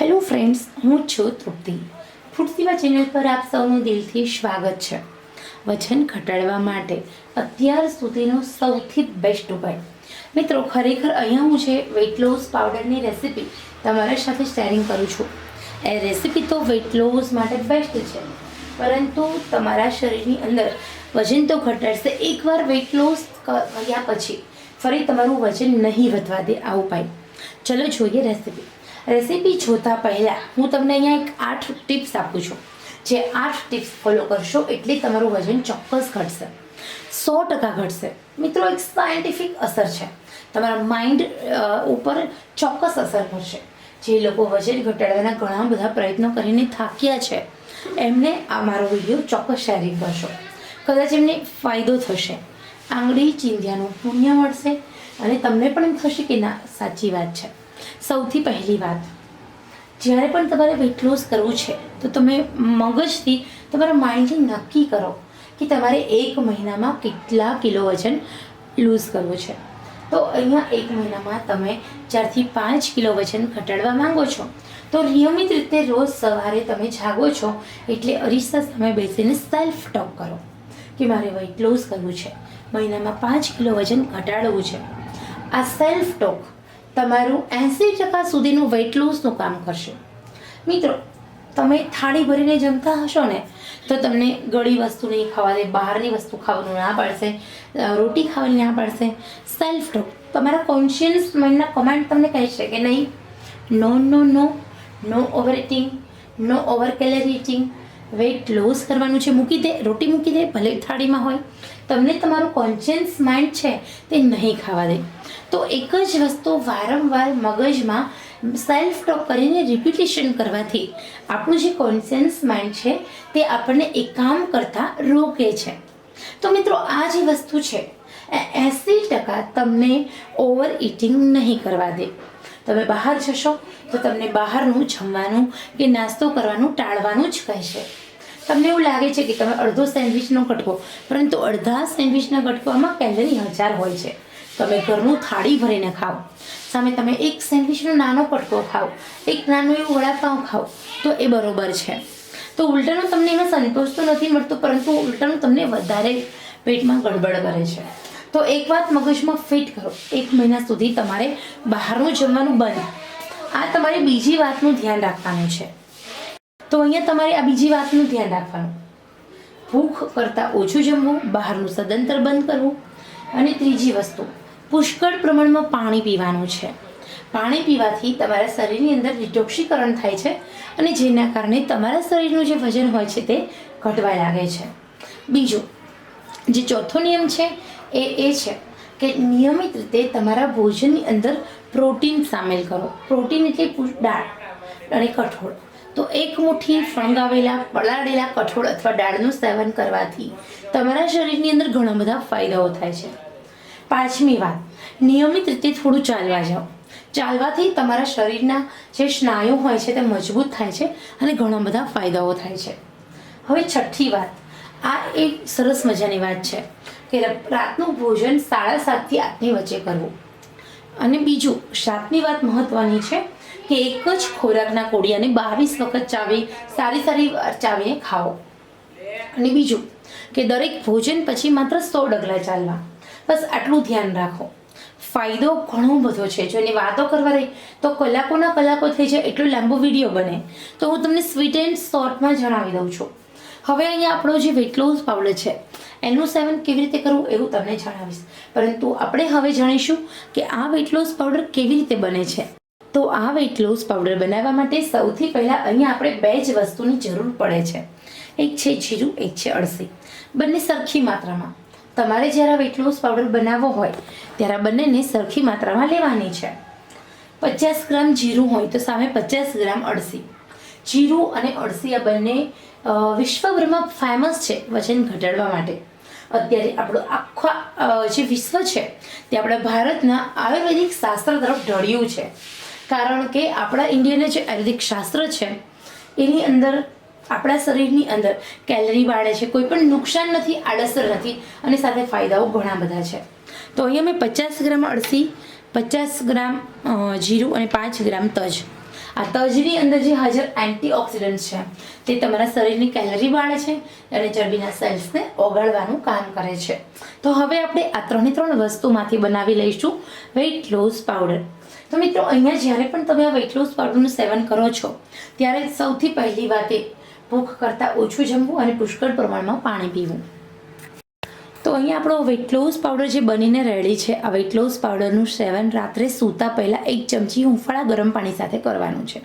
Hello friends હું છું તૃપ્તિ. ફૂડસીવા channel પર આપ સૌનું દિલથી સ્વાગત છે. વજન ઘટાડવા માટે અત્યાર સુધીનો સૌથી બેસ્ટ ઉપાય. મિત્રો, ખરેખર અહીંયા હું છે વેઇટ લોસ પાવડરની રેસીપી તમારા સાથે શેરિંગ કરું છું. એ રેસિપી તો વેઇટ લોસ માટે બેસ્ટ છે. પરંતુ તમારા શરીરની અંદર વજન તો ઘટાડશે એકવાર વેઇટ લોસ કર્યા પછી. ફરી તમારું વજન નહીં વધવા દે આ ઉપાય. ચલો જોઈએ રેસિપી રેસિપી જોતા પહેલાં હું તમને અહીંયા એક આઠ ટિપ્સ આપું છું. જે આઠ ટિપ્સ ફોલો કરશો એટલે તમારું વજન ચોક્કસ ઘટશે. સો ટકા ઘટશે. મિત્રો, એક સાયન્ટિફિક અસર છે. તમારા માઇન્ડ ઉપર ચોક્કસ અસર કરશે જે લોકો વજન ઘટાડવાના ઘણા બધા પ્રયત્નો કરીને થાક્યા છે. એમને આ મારો વીડિયો ચોક્કસ શેરિંગ કરશો. કદાચ એમને ફાયદો થશે. આંગળી ચીંધ્યાનું પુણ્ય મળશે અને તમને પણ એમ થશે કે ના, સાચી વાત છે. સૌથી પહેલી વાત, જ્યારે પણ તમારે વેટ લોસ કરવું છે, તો તમે મગજથી તમારા માઇન્ડથી નક્કી કરો કે તમારે એક મહિનામાં કેટલા કિલો વજન લૂઝ કરવું છે. તો અહીંયા એક મહિનામાં તમે ચારથી પાંચ કિલો વજન ઘટાડવા માંગો છો. તો નિયમિત રીતે રોજ સવારે તમે જાગો છો, એટલે અરીસા સામે બેસીને સેલ્ફ ટોક કરો કે મારે વેઇટ લોસ કરવું છે. મહિનામાં પાંચ કિલો વજન ઘટાડવું છે. આ સેલ્ફ ટોક તમારું એંસી ટકા સુધીનું વેઇટ લોસનું કામ કરશે. મિત્રો, તમે થાળી ભરીને જમતા હશો ને, તો તમને ગળી વસ્તુ નહીં ખાવા દે, બહારની વસ્તુ ખાવાનું ના પાડશે રોટી ખાવાની ના પાડશે સેલ્ફ ટોક તમારા કોન્શિયસ માઇન્ડના કમાન્ડ તમને કહેશે કે નહીં? No no no no over eating no over calorie eating weight loss કરવાનું છે. મૂકી દે, રોટી મૂકી દે, ભલે થાળીમાં હોય. તમને તમારું કોન્શિયસ માઇન્ડ છે તે નહીં ખાવા દે. તો એક જ વસ્તુ વારંવાર મગજમાં સેલ્ફ ટોક કરીને રિપીટેશન કરવાથી આપણું જે કોન્શિયસ માઇન્ડ છે તે આપણને એક કામ કરતાં રોકે છે. તો મિત્રો, આ જે વસ્તુ છે એંસી ટકા તમને ઓવર ઇટિંગ નહીં કરવા દે. તમે બહાર જશો તો તમને બહારનું જમવાનું કે નાસ્તો કરવાનું ટાળવાનું જ કહેશે. તમને એવું લાગે છે કે તમે અડધો સેન્ડવિચનો કટકો પરંતુ અડધા સેન્ડવિચના કટકામાં કેલરી હજાર હોય છે. તમે ઘરનું થાળી ભરીને ખાઓ. સામે તમે એક સેન્ડવિચનો નાનો કટકો ખાઓ, એક નાનો એવું વડાપાઉં ખાઓ, તો એ બરોબર છે. તો ઉલટાનું તમને એમાં સંતોષ તો નથી મળતો, પરંતુ ઉલટાનું તમને વધારે પેટમાં ગડબડ કરે છે. તો એક વાત મગજમાં ફિટ કરો. એક મહિના સુધી તમારે બહારનું જમવાનું બંધ. આ તમારી બીજી વાતનું ધ્યાન રાખવાનું છે. તો અહીંયા તમારે આ બીજી વાતનું ધ્યાન રાખવાનું. ભૂખ કરતાં ઓછું જમવું, બહારનું સદંતર બંધ કરવું અને ત્રીજી વસ્તુ, પુષ્કળ પ્રમાણમાં પાણી પીવાનું છે. પાણી પીવાથી તમારા શરીરની અંદર ડિટોક્સિકરણ થાય છે અને જેના કારણે તમારા શરીરનું જે વજન હોય છે તે ઘટવા લાગે છે. બીજું, જે ચોથો નિયમ છે એ એ છે કે નિયમિત રીતે તમારા ભોજનની અંદર પ્રોટીન સામેલ કરો. પ્રોટીન એટલે દાળ અને કઠોળ. તો એક મુઠ્ઠી ફણગાવેલા પલાળેલા કઠોળ અથવા દાળનું સેવન કરવાથી તમારા શરીરની અંદર ઘણા બધા ફાયદાઓ થાય છે. પાંચમી વાત, નિયમિત રીતે થોડું ચાલવા જાઓ. ચાલવાથી તમારા શરીરના જે સ્નાયુ હોય છે તે મજબૂત થાય છે અને ઘણા બધા ફાયદાઓ થાય છે. હવે છઠ્ઠી વાત આ એક સરસ મજાની વાત છે કે રાતનું ભોજન સાડા સાતથી આઠની વચ્ચે કરવું. અને બીજું સાતની વાત મહત્વની છે કે એક જ ખોરાકના કોડિયાને બાવીસ વખત ચાવી, સારી સારી ચાવીને ખાઓ. અને બીજું, કે દરેક ભોજન પછી માત્ર સો ડગલા ચાલવા. બસ આટલું ધ્યાન રાખો. ફાયદો ઘણો બધો છે. જો એની વાતો કરવા રહી, તો કલાકોના કલાકો થઈ જાય, એટલો લાંબો વીડિયો બને. તો હું તમને સ્વીટ એન્ડ શોર્ટમાં જણાવી દઉં છું. હવે અહીંયા આપણો જે વેટ લોસ પાવડર છે, એનું સેવન કેવી રીતે કરવું એવું તમને જણાવીશ. પરંતુ આપણે હવે જાણીશું કે આ વેટ લોસ પાવડર કેવી રીતે બને છે. તો આ વેટ લોસ પાવડર બનાવવા માટે સૌથી પહેલાં અહીંયા આપણે બે જ વસ્તુની જરૂર પડે છે. એક છે જીરું, એક છે અળસી. બંને સરખી માત્રામાં. તમારે જ્યારે વેટ લોસ પાવડર બનાવવો હોય, ત્યારે બંનેને સરખી માત્રામાં લેવાની છે. પચાસ ગ્રામ જીરું હોય તો સામે પચાસ ગ્રામ અળસી. જીરું અને અળસી આ બંને વિશ્વભરમાં ફેમસ છે વજન ઘટાડવા માટે. અત્યારે આપણું આખા જે વિશ્વ છે, તે આપણા ભારતના આયુર્વેદિક શાસ્ત્ર તરફ ઢળ્યું છે. કારણ કે આપણા ઇન્ડિયાના જે આયુર્વેદિક શાસ્ત્ર છે, એની અંદર, આપણા શરીરની અંદર કેલરી બાળે છે, કોઈ પણ નુકસાન નથી, આડઅસર નથી, અને સાથે ફાયદાઓ ઘણા બધા છે. તો અહીંયા મેં પચાસ ગ્રામ અળસી, પચાસ ગ્રામ જીરું અને પાંચ ગ્રામ તજ. આ તજની અંદર જે હાજર એન્ટીઓક્સિડન્ટ છે, તે તમારા શરીરની કેલરી બાળે છે અને ચરબીના સેલ્સને ઓગાળવાનું કામ કરે છે. તો હવે આપણે આ ત્રણે ત્રણ વસ્તુમાંથી બનાવી લઈશું વેઇટ લોસ પાવડર તો મિત્રો, અહીંયા જ્યારે પણ તમે આ વેઇટ લોસ પાવડરનું સેવન કરો છો, ત્યારે સૌથી પહેલી વાત એ, ભૂખ કરતાં ઓછું જમવું અને પુષ્કળ પ્રમાણમાં પાણી પીવું. તો અહીંયા આપણો વેટ લોસ પાવડર જે બનીને રેડી છે, આ વેટ લોસ પાવડરનું સેવન રાત્રે સૂતા પહેલાં એક ચમચી હુંફાળા ગરમ પાણી સાથે કરવાનું છે.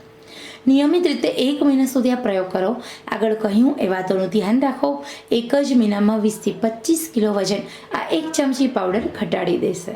નિયમિત રીતે એક મહિના સુધી આ પ્રયોગ કરો. આગળ કહ્યું, એ વાતોનું ધ્યાન રાખો. એક જ મહિનામાં વીસથી પચીસ કિલો વજન આ એક ચમચી પાવડર ઘટાડી દેશે.